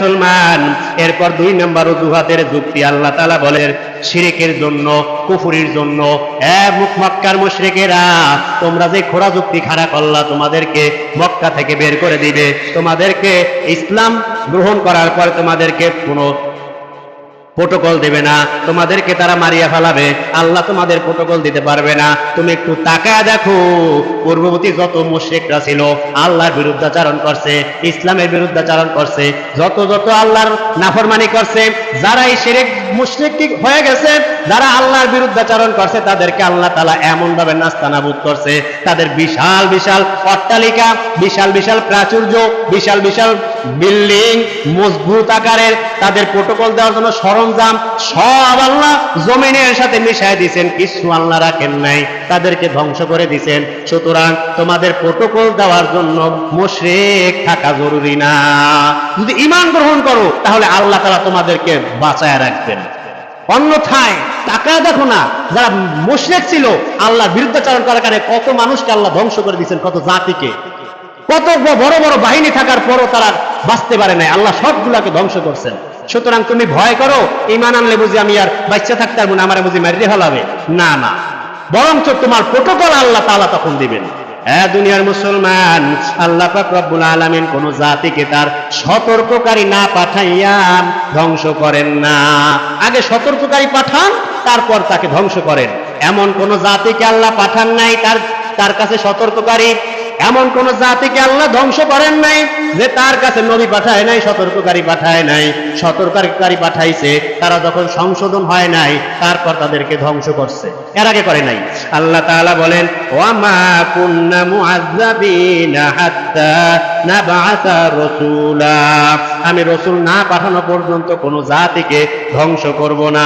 মুসলমান। এরপর দুই নম্বর অজুহাতের যুক্তি আল্লাহ তালা বলেন, শিরেকের জন্য, কুফুরির জন্য মুখ মক্কার মুশরিকেরা, তোমরা যে খোরা যুক্তি খাড়া করলা, তোমাদেরকে মক্কা থেকে বের করে দিবে। তোমাদেরকে ইসলাম গ্রহণ করার পর তোমাদেরকে কোনো প্রোটোকল দেবে না, তোমাদেরকে তারা মারিয়া ফেলাবে, আল্লাহ তোমাদের প্রোটোকল দিতে পারবে না। তুমি একটু তাকায় দেখো, পূর্ববর্তী যত মুশ্রিকরা ছিল, আল্লাহর বিরুদ্ধাচারণ করছে, ইসলামের বিরুদ্ধাচারণ করছে, যত যত আল্লাহর নাফরমানি করছে, যারা এই শিরিক মুশরিক হয়ে গেছে, যারা আল্লাহর বিরুদ্ধাচারণ করছে, তাদেরকে আল্লাহ তালা এমন ভাবে নাস্তানাবুদ করছে। তাদের বিশাল বিশাল অট্টালিকা, বিশাল বিশাল প্রাচুর্য, বিশাল বিশাল বিল্ডিং, মজবুত আকারের, তাদের প্রোটোকল দেওয়ার জন্য সরঞ্জাম সব আল্লাহ জমিনের সাথে মিশাই দিয়েছেন কিছু আল্লাহ রাখেন নাই, তাদেরকে ধ্বংস করে দিয়েছেন সুতরাং তোমাদের প্রোটোকল দেওয়ার জন্য মুশরিক থাকা জরুরি না। যদি ইমান গ্রহণ করো, তাহলে আল্লাহ তারা তোমাদেরকে বাঁচায় রাখবেন। অন্যথায় টাকা দেখো না, যারা মুশরিক ছিল, আল্লাহর বিরুদ্ধাচারণ করার কারণে কত মানুষকে আল্লাহ ধ্বংস করে দিয়েছেন, কত জাতিকে। কত বড় বড় বাহিনী থাকার পরও তারা বাঁচতে পারে নাই। আল্লাহ সবগুলাকে ধ্বংস করছেন। সুতরাং তুমি ভয় করো ইমান আনলে বুঝি আমি আর বাচ্চা থাকতে পারব না, আমার বুঝি মারিয়ে ফেলাবে। না না। বরঞ্চ তোমার প্রোটোকল আল্লাহ তাআলা তখন দিবেন। হ্যাঁ দুনিয়ার মুসলমান, আল্লাহ রব্বুল আলামিন কোন জাতিকে তার সতর্ককারী না পাঠাইয়া ধ্বংস করেন না। আগে সতর্ককারী পাঠান, তারপর তাকে ধ্বংস করেন। এমন কোন জাতিকে আল্লাহ পাঠান নাই, তার তার কাছে সতর্ককারী এমন কোন জাতিকে আল্লাহ ধ্বংস করেন নাই যে তার কাছে নবী পাঠায় নাই, সতর্ককারী পাঠায় নাই। সতর্ককারী পাঠাইছে, তারা যখন সংশোধন হয় নাই, তারপর তাদেরকে ধ্বংস করছে। এর আগে করে নাই। আল্লাহ তাআলা বলেন, ওয়ামা কুন্না মুআযযাবিনা হাত্তা রাসূলা। আমি রসূল না পাঠানো পর্যন্ত কোন জাতিকে ধ্বংস করব না।